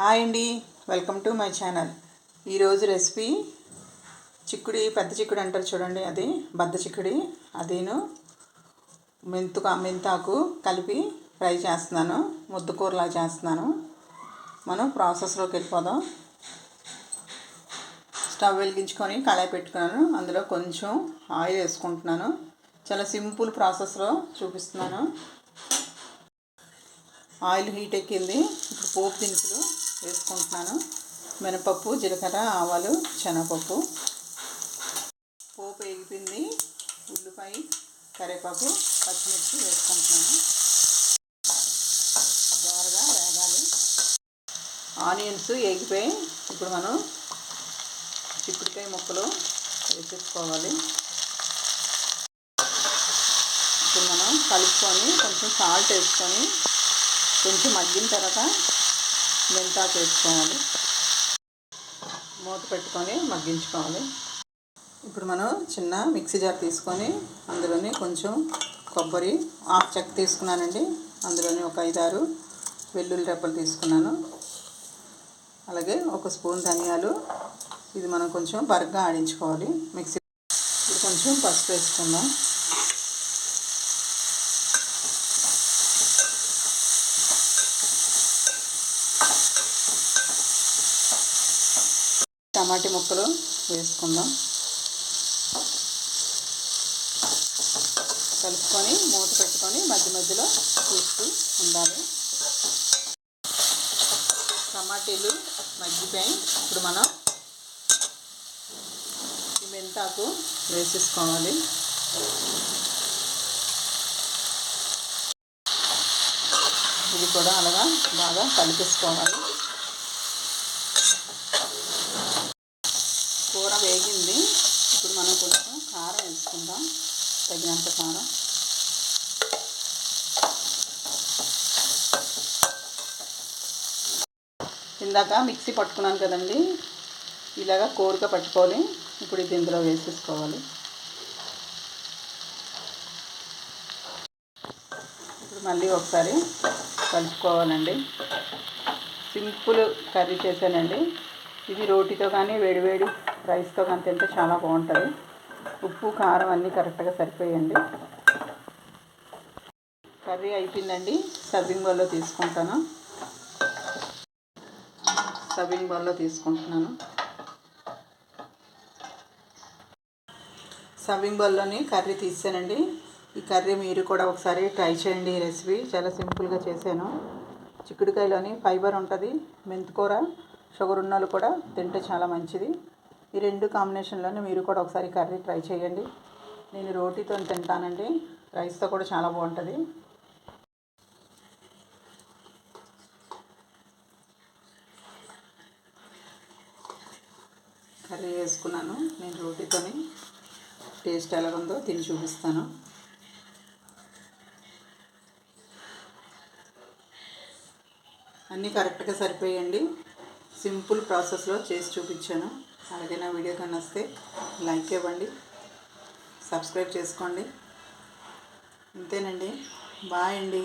Hi అండి. Welcome to my channel. ఈరోజు recipe చిక్కుడి పెద్ద చిక్కుడు అంటారు చూడండి అది బద్ద చిక్కుడి. అదేను మెంతు మెంతాకు కలిపి ఫ్రై చేస్తున్నాను ముద్దకూరలా చేస్తున్నాను. మనం ప్రాసెస్లోకి వెళ్ళిపోదాం. స్టవ్ వెలిగించుకొని కళాయి పెట్టుకున్నాను. అందులో కొంచెం ఆయిల్ వేసుకుంటున్నాను. చాలా సింపుల్ ప్రాసెస్లో చూపిస్తున్నాను. ఆయిల్ హీట్ ఎక్కింది. ఇప్పుడు పోపు దినుసులు వేసుకుంటున్నాను. మినపప్పు జీలకర్ర ఆవాలు శనగపప్పు. పోపు ఎగిపింది ఉల్లిపాయ కరివేపాకు పచ్చిమిర్చి వేసుకుంటున్నాను. దోరగా వేగాలి. ఆనియన్స్ ఎగిపోయి ఇప్పుడు మనం చిక్కుడుకాయ ముక్కలు వేసేసుకోవాలి. ఇప్పుడు మనం కలుపుకొని కొంచెం సాల్ట్ వేసుకొని కొంచెం మగ్గిన తర్వాత మెంతాకు వేసుకోవాలి మూత పెట్టుకొని మగ్గించుకోవాలి. ఇప్పుడు మనం చిన్న మిక్సీ జార్ తీసుకొని అందులోని కొంచెం కొబ్బరి హాఫ్ చెక్క తీసుకున్నానండి. అందులోని ఒక ఐదారు వెల్లుల్లి రెబ్బలు తీసుకున్నాను. అలాగే ఒక స్పూన్ ధనియాలు. ఇది మనం కొంచెం బరగ్గా ఆడించుకోవాలి. మిక్సీ కొంచెం పసుపు వేసుకుందాం. టమాటీ ముక్కలు వేసుకుందాం. కలుపుకొని మూత పెట్టుకొని మధ్య మధ్యలో చూస్తూ ఉండాలి. టమాటీలు మగ్గిపోయి ఇప్పుడు మనం ఈ మెంతాకు వేసేసుకోవాలి. ఇది కూడా అలాగా బాగా కలిపేసుకోవాలి. కూర వేగింది. ఇప్పుడు మనం కొంచెం కారం వేసుకుందాం. తగినంత కారం. ఇందాక మిక్సీ పట్టుకున్నాను కదండి. ఇలాగా కోరిక పట్టుకోవాలి ఇప్పుడు ఇది ఇందులో వేసేసుకోవాలి. ఇప్పుడు మళ్ళీ ఒకసారి కలుపుకోవాలండి. సింపుల్ కర్రీ చేశానండి. ఇది రోటీతో కానీ వేడివేడి రైస్తో కానీ తింటే చాలా బాగుంటుంది. ఉప్పు కారం అన్నీ కరెక్ట్గా సరిపోయండి. కర్రీ అయిపోయిందండి. సర్వింగ్ బౌల్లో తీసుకుంటాను. సర్వింగ్ బౌల్లో తీసుకుంటున్నాను. సర్వింగ్ బౌల్లోని కర్రీ తీసానండి. ఈ కర్రీ మీరు కూడా ఒకసారి ట్రై చేయండి ఈ రెసిపీ. చాలా సింపుల్గా చేశాను. చిక్కుడుకాయలోని ఫైబర్ ఉంటుంది. మెంతికూర షుగర్ ఉన్న కూడా తింటే చాలా మంచిది. ఈ రెండు కాంబినేషన్లోనే మీరు కూడా ఒకసారి కర్రీ ట్రై చేయండి. నేను రోటీతో తింటానండి. రైస్తో కూడా చాలా బాగుంటుంది. కర్రీ వేసుకున్నాను. నేను రోటీతోని టేస్ట్ ఎలా ఉందో తిని చూపిస్తాను. అన్నీ కరెక్ట్గా సరిపోయండి. సింపుల్ ప్రాసెస్లో చేసి చూపించాను. అలాగే నా వీడియో కానీ వస్తే లైక్ ఇవ్వండి సబ్స్క్రైబ్ చేసుకోండి. అంతేనండి బాయ్ అండి.